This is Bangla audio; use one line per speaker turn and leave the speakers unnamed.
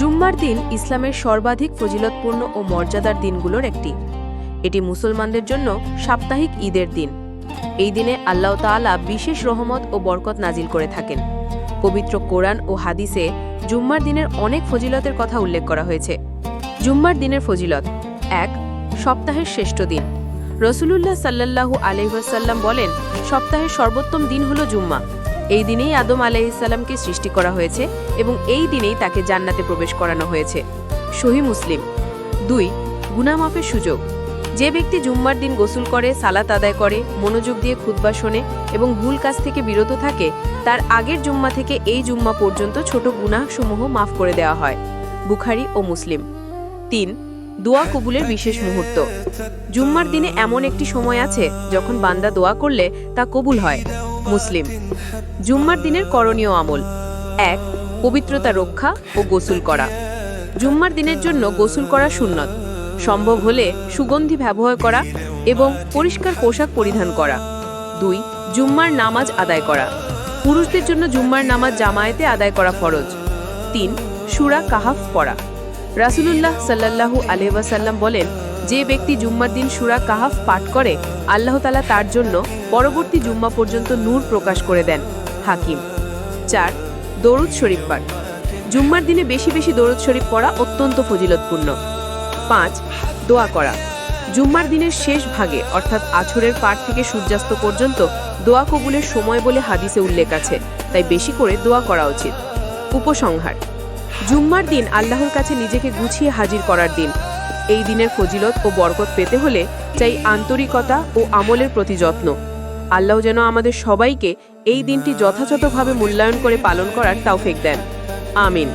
জুম্মার দিন ইসলামের সর্বাধিক ফজিলতপূর্ণ ও মর্যাদার দিনগুলোর একটি। এটি মুসলমানদের জন্য সাপ্তাহিক ঈদের দিন। এই দিনে আল্লাহ তাআলা বিশেষ রহমত ও বরকত নাজিল করে থাকেন। পবিত্র কোরআন ও হাদিসে জুম্মার দিনের অনেক ফজিলতের কথা উল্লেখ করা হয়েছে। জুম্মার দিনের ফজিলত এক, সপ্তাহের শ্রেষ্ঠ দিন। রসুলুল্লাহ সাল্লাল্লাহু আলহিহাসাল্লাম বলেন, সপ্তাহের সর্বোত্তম দিন হল জুম্মা। এই দিনেই আদম আলাইসাল্লামকে সৃষ্টি করা হয়েছে এবং এই দিনেই তাকে জান্নাতে প্রবেশ করানো হয়েছে। সহি মুসলিম। দুই গুনামাফের সুযোগ। যে ব্যক্তি জুম্মার দিন গোসল করে, সালাত আদায় করে, মনোযোগ দিয়ে খুতবা শোনে এবং ভুল কাজ থেকে বিরত থাকে, তার আগের জুম্মা থেকে এই জুম্মা পর্যন্ত ছোট গুনাহসমূহ মাফ করে দেওয়া হয়। বুখারি ও মুসলিম। তিন, দোয়া কবুলের বিশেষ মুহূর্ত। জুম্মার দিনে এমন একটি সময় আছে যখন বান্দা দোয়া করলে তা কবুল হয়। মুসলিম। জুম্মার দিনের করণীয় আমল। এক, পবিত্রতা রক্ষা ও গোসল করা। জুম্মার দিনের জন্য গোসল করা সুন্নত। সম্ভব হলে সুগন্ধি ব্যবহার করা এবং পরিষ্কার পোশাক পরিধান করা। দুই, জুম্মার নামাজ আদায় করা। পুরুষদের জন্য জুম্মার নামাজ জামায়াতে আদায় করা ফরজ। তিন, সুরা কাহাফ পড়া। রাসুলুল্লাহ সাল্লাল্লাহু আলহাসাল্লাম বলেন যে ব্যক্তি জুম্মার দিন সুরা কাহাফ পাঠ করে, আল্লাহ তালা তার জন্য পরবর্তী জুম্মা পর্যন্ত নূর প্রকাশ করে দেন, হাকিম। চার, দরুদ শরীফ পাঠ। জুম্মার দিনে বেশি বেশি দরুদ শরীফ পড়া অত্যন্ত ফজিলতপূর্ণ। পাঁচ, দোয়া করা। জুম্মার দিনের শেষ ভাগে, অর্থাৎ আছরের পার থেকে সূর্যাস্ত পর্যন্ত দোয়া কবুলের সময় বলে হাদিসে উল্লেখ আছে, তাই বেশি করে দোয়া করা উচিত। উপসংহার। জুম্মার দিন আল্লাহর কাছে নিজেকে গুছিয়ে হাজির করার দিন। এই দিনের ফজিলত ও বরকত পেতে হলে চাই আন্তরিকতা ও আমলের প্রতি যত্ন। আল্লাহ যেন আমাদের সবাইকে এই দিনটি যথাযথভাবে মূল্যায়ন করে পালন করার তাওফিক দেন। আমিন।